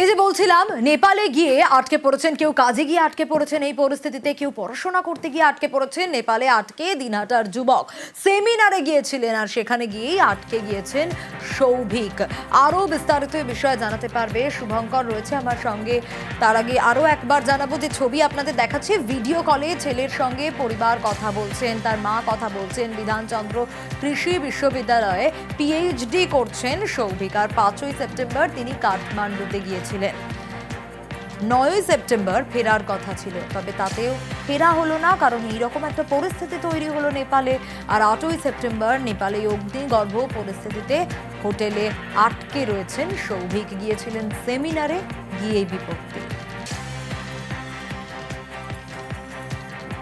এই যে বলছিলাম, নেপালে গিয়ে আটকে পড়েছেন কেউ, কাজে গিয়ে আটকে পড়েছেন, এই পরিস্থিতিতে কেউ, পড়াশোনা করতে গিয়ে আটকে পড়েছেন, নেপালে আটকে দিনহাটার যুবক। সেমিনারে গিয়েছিলেন আর সেখানে গিয়েই আটকে গিয়েছেন সৌভিক। আরও বিস্তারিত বিষয়ে জানাতে পারবে শুভঙ্কর রয়েছে আমার সঙ্গে। তার আগে আরও একবার জানাব যে ছবি আপনাদের দেখাচ্ছি, ভিডিও কলে ছেলের সঙ্গে পরিবার কথা বলছেন, তার মা কথা বলছেন, বিধানচন্দ্র কৃষি বিশ্ববিদ্যালয়ে পিএইচডি করছেন সৌভিক। আর পাঁচই সেপ্টেম্বর তিনি কাঠমান্ডুতে গিয়েছিলেন নয়ই সেপ্টেম্বর ফেরার কথা ছিল, তবে তাতেও ফেরা হলো না, কারণ এইরকম একটা পরিস্থিতি তৈরি হলো নেপালে। আর আটই সেপ্টেম্বর নেপালে অগ্নিগর্ভ পরিস্থিতিতে হোটেলে আটকে রয়েছেন সৌভিক, গিয়েছিলেন সেমিনারে গিয়েই বিপত্তি।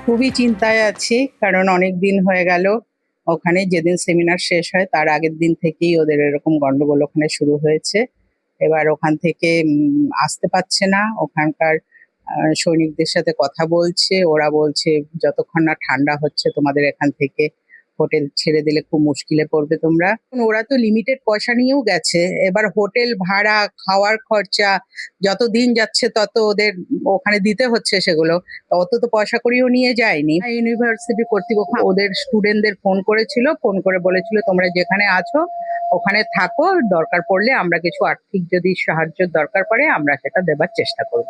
খুবই চিন্তায় আছি, কারণ অনেক দিন হয়ে গেল ওখানে, যেদিন সেমিনার শেষ হয়, তার আগের দিন থেকেই ওদের এরকম গন্ডগোল ওখানে শুরু হয়েছে। এবার ওখান থেকে আসতে পারছে না। ওখানকার সৈনিকদের সাথে কথা বলছে। ওরা বলছে, যতক্ষণ না ঠান্ডা হচ্ছে, তোমাদের এখান থেকে হোটেল ছেড়ে দিলে খুব মুশকিলে পড়বে তোমরা। ওরা তো লিমিটেড পয়সা নিয়েও গেছে। এবার হোটেল ভাড়া, খাওয়ার খরচা, যত দিন যাচ্ছে তত ওদের ওখানে দিতে হচ্ছে সেগুলো। অত তো পয়সা করিও নিয়ে যায়নি। ইউনিভার্সিটি কর্তৃপক্ষ ওদের স্টুডেন্টদের ফোন করেছিল। ফোন করে বলেছিল, তোমরা যেখানে আছো ওখানে থাকো, দরকার পড়লে আমরা কিছু আর্থিক যদি সাহায্য দরকার পড়ে, আমরা সেটা দেবার চেষ্টা করব।